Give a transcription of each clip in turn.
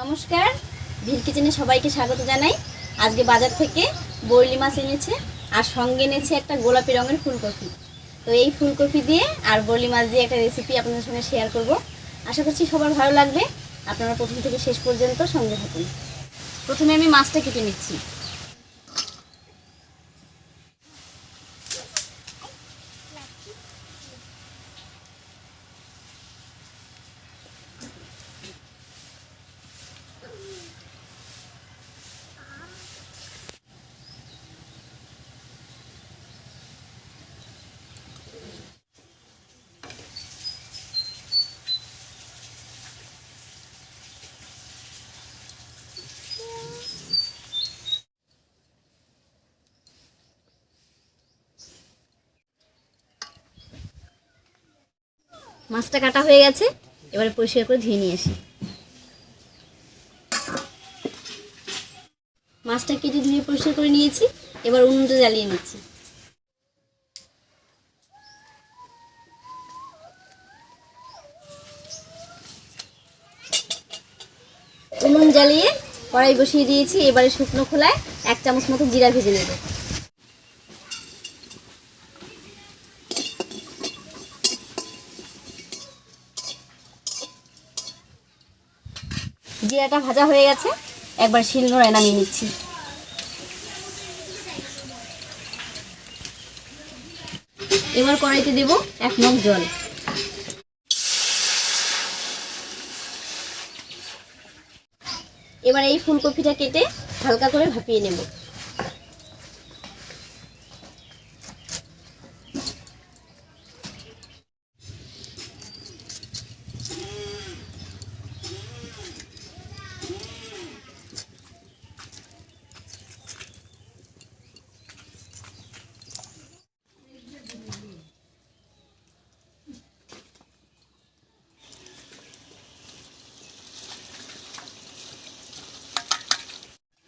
নমস্কার। ভিল কিচেনে সবাইকে স্বাগত জানাই। আজকে বাজার থেকে বরলি মাছ এনেছে আর সঙ্গে এনেছে একটা গোলাপি রঙের ফুলকপি। তো এই ফুলকপি দিয়ে আর বরলি মাছ দিয়ে একটা রেসিপি আপনাদের সঙ্গে শেয়ার করব। আশা করছি সবার ভালো লাগবে। আপনারা প্রথম থেকে শেষ পর্যন্ত সঙ্গে থাকুন। প্রথমে আমি মাছটা কেটে নিচ্ছি। মাছটা কাটা হয়ে গেছে, এবারে পরিষ্কার করে ধুয়ে নিয়ে আসি। মাছটা কেটে ধুয়ে পরিষ্কার করে নিয়েছি, এবার উনুনটা জ্বালিয়ে নিচ্ছি। উনুন জ্বালিয়ে কড়াই বসিয়ে দিয়েছি, এবারে শুকনো খোলায় এক চামচ মতো জিরা ভেজে নেব। জিরাটা ভাজা হয়ে গেছে। একবার শিল শিলনোড়ায় নামিয়ে নিচ্ছি। এবার কড়াইতে দেব এক মগ জল। এবার এই ফুলকপিটা কেটে হালকা করে ভাপিয়ে নেব।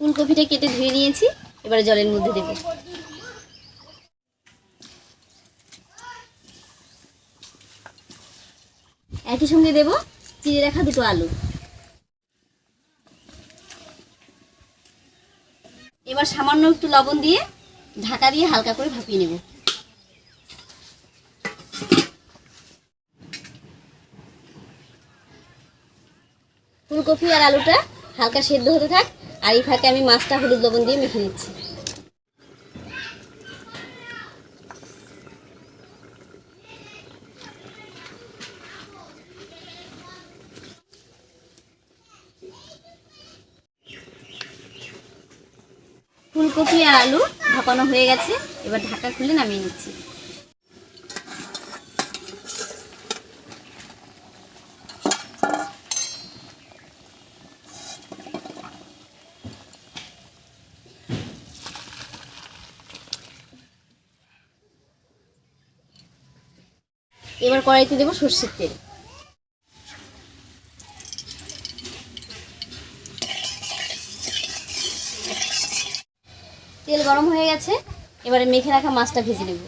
ফুলকপিটা কেটে ধুয়ে নিয়েছি, এবারে জলের মধ্যে দেব। একই সঙ্গে দেব চিড়ে রাখা দুটো আলু। এবার সামান্য একটু লবণ দিয়ে ঢাকা দিয়ে হালকা করে ভাপিয়ে নেব। ফুলকপি আর আলুটা হালকা সেদ্ধ হতে থাক আর এই ফাঁকে আমি মাছটা হলুদ লবণ দিয়ে মেখে নিচ্ছি। ফুলকপি আর আলু ভাপানো হয়ে গেছে। এবার ঢাকা খুলে নামিয়ে নিচ্ছি। এবার কড়াইতে দেবো সর্ষের তেল। তেল গরম হয়ে গেছে, এবারে মেখে রাখা মাছটা ভেজে নেব।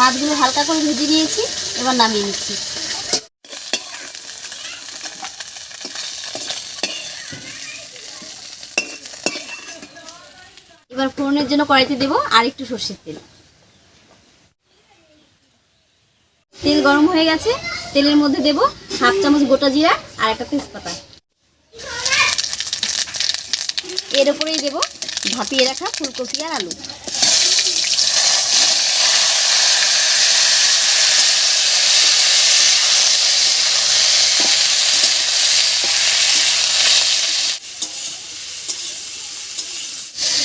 মাছগুলো হালকা করে ভেজে নিয়েছি, এবার নামিয়ে নিচ্ছি। এবার ফোড়নের জন্য কড়াইতে দেবো আর একটু সর্ষের তেল। তেল গরম হয়ে গেছে, তেলের মধ্যে দেবো হাফ চামচ গোটা জিরা আর একটা তেজপাতা। এর উপরেই দেবো ভাপিয়ে রাখা ফুলকপি আর আলু।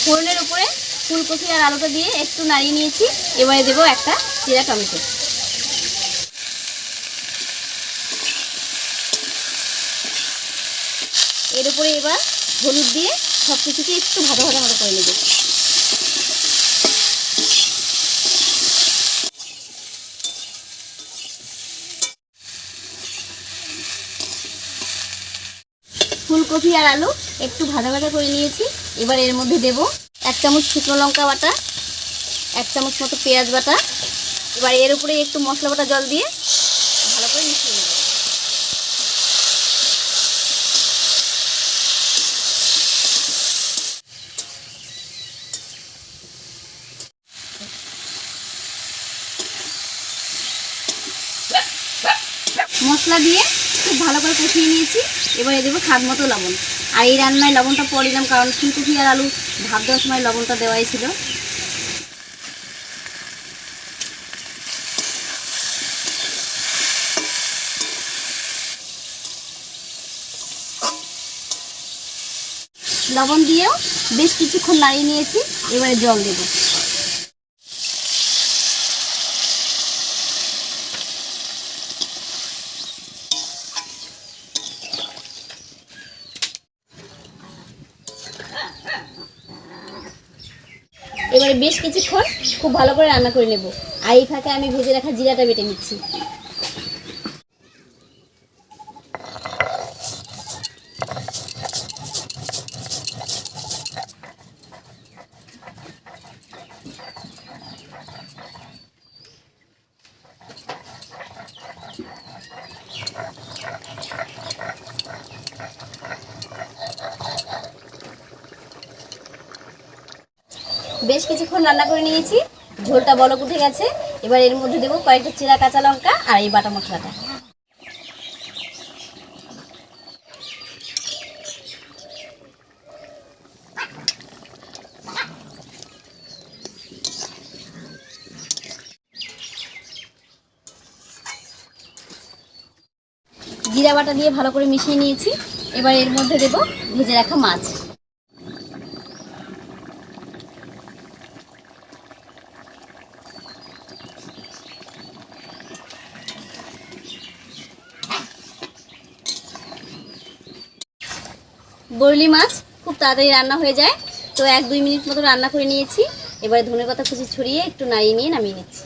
ফোড়নের উপরে ফুলকপি আর আলুটা দিয়ে একটু নাড়িয়ে নিয়েছি। এবারে দেবো একটা চিরা টমেটো। এর উপরে এবার হলুদ দিয়ে সব কিছুকে একটু ভাজা ভাজা ভাজা করে নেবে। ফুলকপি আর আলু একটু ভাজা ভাজা করে নিয়েছি। এবার এর মধ্যে দেব এক চামচ শুকনো লঙ্কা বাটা, এক চামচ মতো পেঁয়াজ বাটা। এবার এর উপরে একটু মশলা বাটা জল দিয়ে ভালো করে মিশিয়ে নেব মশলা দিয়ে খুব ভালো করে কষিয়ে নিয়েছি। এবারে দেবো স্বাদ মতো লবণ। আর এই রান্নায় লবণটা পরে দিলাম, কারণ ফুলকপি আর আলু ভাত দেওয়ার সময় লবণটা দেওয়াই ছিল। লবণ দিয়েও বেশ কিছুক্ষণ নাড়িয়ে নিয়েছি। এবারে জল দেবো। এবারে বেশ কিছুক্ষণ খুব ভালো করে রান্না করে নেব। আর এই ফাঁকে আমি ভেজে রাখা জিরাটা বেটে নিচ্ছি। বেশ কিছুক্ষণ রান্না করে নিয়েছি। ঝোলটা বলক উঠে গেছে। এবার এর মধ্যে দেবো কয়েকটা চিরা কাঁচা লঙ্কা আর এই বাটা মশলাটা। জিরা বাটা দিয়ে ভালো করে মিশিয়ে নিয়েছি। এবার এর মধ্যে দেবো ভেজে রাখা মাছ। বরলি মাছ খুব তাড়াতাড়ি রান্না হয়ে যায়। তো এক দুই মিনিট মতো রান্না করে নিয়েছি। এবারে ধনে পাতা কুচি ছড়িয়ে একটু নাড়িয়ে নিয়ে নামিয়ে নিচ্ছি।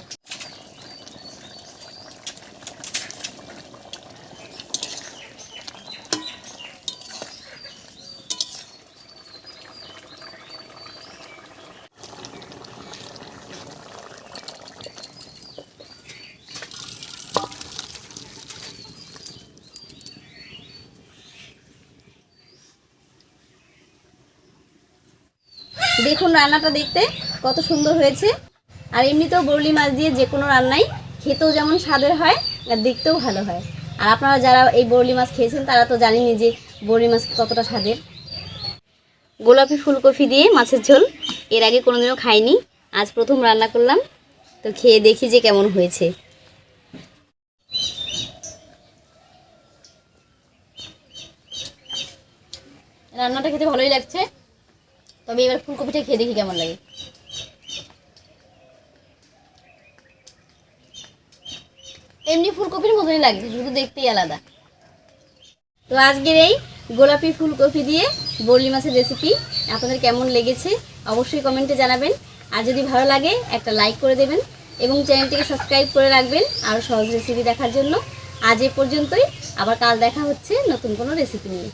দেখুন রান্নাটা দেখতে, কত সুন্দর হয়েছে। আর এমনিতেও বরলি মাছ দিয়ে যে কোনো রান্নাই খেতেও যেমন স্বাদের হয় আর দেখতেও ভালো হয়। আর আপনারা যারা এই বরলি মাছ খেয়েছেন, তারা তো জানেনই যে বরলি মাছ কতটা স্বাদের। গোলাপি ফুলকপি দিয়ে মাছের ঝোল, এর আগে কোনোদিনও খাইনি, আজ প্রথম রান্না করলাম। তো খেয়ে দেখি যে কেমন হয়েছে। রান্নাটা খেতে ভালোই লাগছে। তবে এবার ফুলকপিটা খেয়ে দেখি কেমন লাগে। এমনি ফুলকপির মতনই লাগে, শুধু দেখতেই আলাদা। তো আজকের এই গোলাপি ফুলকপি দিয়ে বরলি মাছের রেসিপি আপনাদের কেমন লেগেছে অবশ্যই কমেন্টে জানাবেন। আর যদি ভালো লাগে, একটা লাইক করে দেবেন এবং চ্যানেলটিকে সাবস্ক্রাইব করে রাখবেন আরও সহজ রেসিপি দেখার জন্য। আজ এ পর্যন্তই, আবার কাল দেখা হচ্ছে নতুন কোনো রেসিপি নিয়ে।